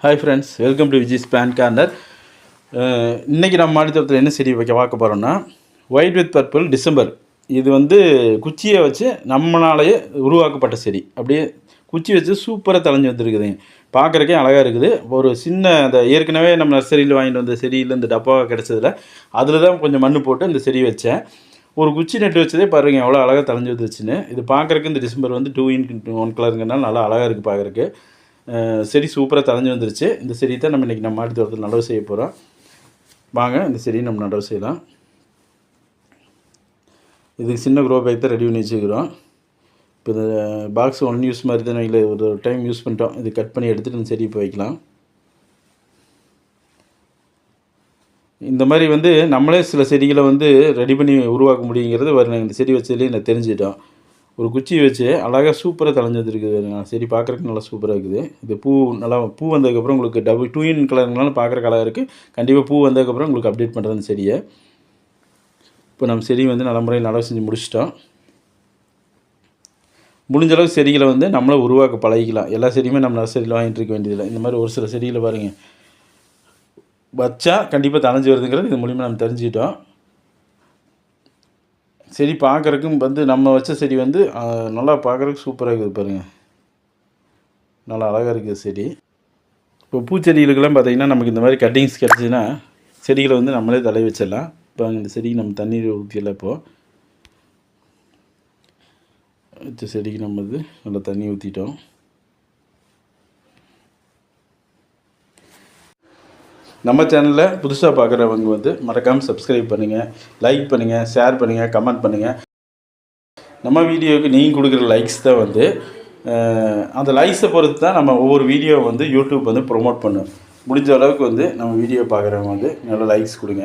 Hi friends welcome to Vijay span corner இன்றைக்கி நம்ம மாடித்தோட்டத்தில் என்ன செடி வைக்க பார்க்க போகிறோம்னா ஒயிட் வித் பர்பிள் டிசம்பர் இது வந்து குச்சியை வச்சு நம்மளாலேயே உருவாக்கப்பட்ட செடி. அப்படியே குச்சி வச்சு சூப்பராக தலைஞ்சு வந்துருக்குதுங்க பார்க்குறக்கே அழகாக இருக்குது. ஒரு சின்ன அந்த ஏற்கனவே நம்ம நர்சரியில் வாங்கிட்டு வந்த செடியில் இந்த டப்பா கிடச்சதில் அதில் தான் கொஞ்சம் மண் போட்டு இந்த செடி வச்சேன். ஒரு குச்சி நட்டு வச்சதே பாருங்க எவ்வளோ அழகாக தலைஞ்சு வந்துச்சுன்னு இது பார்க்குறக்கு இந்த டிசம்பர் வந்து டூ இன் ஒன் கலருங்கிறனால நல்லா அழகாக இருக்குது பார்க்குறக்கு. செடி சூப்பராக தலைஞ்சு வந்துருச்சு. இந்த செடியை தான் நம்ம இன்றைக்கி நம்ம மாடி தோட்டத்தில் நடவு செய்ய போகிறோம் வாங்க இந்த செடியை நம்ம நடவு செய்யலாம். இதுக்கு சின்ன க்ரோ பேக் தான் ரெடி பண்ணி வச்சுக்கிறோம். இப்போ இந்த பாக்ஸ் ஒன் யூஸ் மாதிரி தான் இல்லை ஒரு டைம் யூஸ் பண்ணிட்டோம். இது கட் பண்ணி எடுத்துகிட்டு இந்த செடி இப்போ வைக்கலாம். இந்த மாதிரி வந்து நம்மளே சில செடிகளை வந்து ரெடி பண்ணி உருவாக்க முடியுங்கிறது வர இந்த செடி வச்சதுலேயே நான் தெரிஞ்சுட்டோம் ஒரு குச்சி வச்சு அழகாக சூப்பராக தலைஞ்சு இருக்குது செடி பார்க்குறதுக்கு நல்லா சூப்பராக இருக்குது. இது பூ நல்லா பூ வந்ததுக்கப்புறம் உங்களுக்கு டபுள் டூ இன் கலருங்கனாலும் பார்க்குற கலர் இருக்குது கண்டிப்பாக பூ வந்ததுக்கப்புறம் உங்களுக்கு அப்டேட் பண்ணுறது அந்த செடியை. இப்போ நம்ம செடி வந்து நல்ல முறையில் நல்லா செஞ்சு முடிச்சிட்டோம். முடிஞ்ச அளவுக்கு செடிகளை வந்து நம்மளை உருவாக்க பழகிக்கலாம். எல்லா செடியுமே நம்ம நர்சரியில் வாங்கிட்டு இருக்க வேண்டியதில்லை இந்த மாதிரி ஒரு சில செடிகளை பாருங்கள் வச்சா கண்டிப்பாக தளைஞ்சு வருதுங்கிறது இது மூலிமா நம்ம தெரிஞ்சுக்கிட்டோம். செடி பார்க்குறக்கும் வந்து நம்ம வச்ச செடி வந்து நல்லா பார்க்குறக்கு சூப்பராக இருக்குது பாருங்கள் நல்லா அழகாக இருக்குது செடி. இப்போ பூச்செடிகளுக்கெல்லாம் பார்த்திங்கன்னா நமக்கு இந்த மாதிரி கட்டிங்ஸ் கிடச்சின்னா செடிகளை வந்து நம்மளே தலை வச்சிடலாம். இப்போ இந்த செடிக்கு நம்ம தண்ணீர் ஊற்றிடலாம் இப்போது வச்ச செடிக்கு நம்ம வந்து நல்லா தண்ணி ஊற்றிட்டோம் நம்ம சேனலில் புதுசாக பார்க்குறவங்க வந்து மறக்காமல் சப்ஸ்கிரைப் பண்ணுங்கள் லைக் பண்ணுங்கள் ஷேர் பண்ணுங்கள் கமெண்ட் பண்ணுங்கள் நம்ம வீடியோவுக்கு நீங்கள் கொடுக்குற லைக்ஸ் தான் வந்து அந்த லைக்ஸை பொறுத்து தான் நம்ம ஒவ்வொரு வீடியோ வந்து யூடியூப் வந்து ப்ரொமோட் பண்ணும். முடிஞ்ச அளவுக்கு வந்து நம்ம வீடியோ பார்க்குறவங்க வந்து நல்ல லைக்ஸ் கொடுங்க.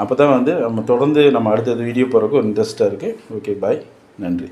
அப்போ தான் வந்து நம்ம தொடர்ந்து நம்ம அடுத்தது வீடியோ போகிறதுக்கு ஒரு இன்ட்ரெஸ்ட்டாக இருக்குது ஓகே பாய் நன்றி.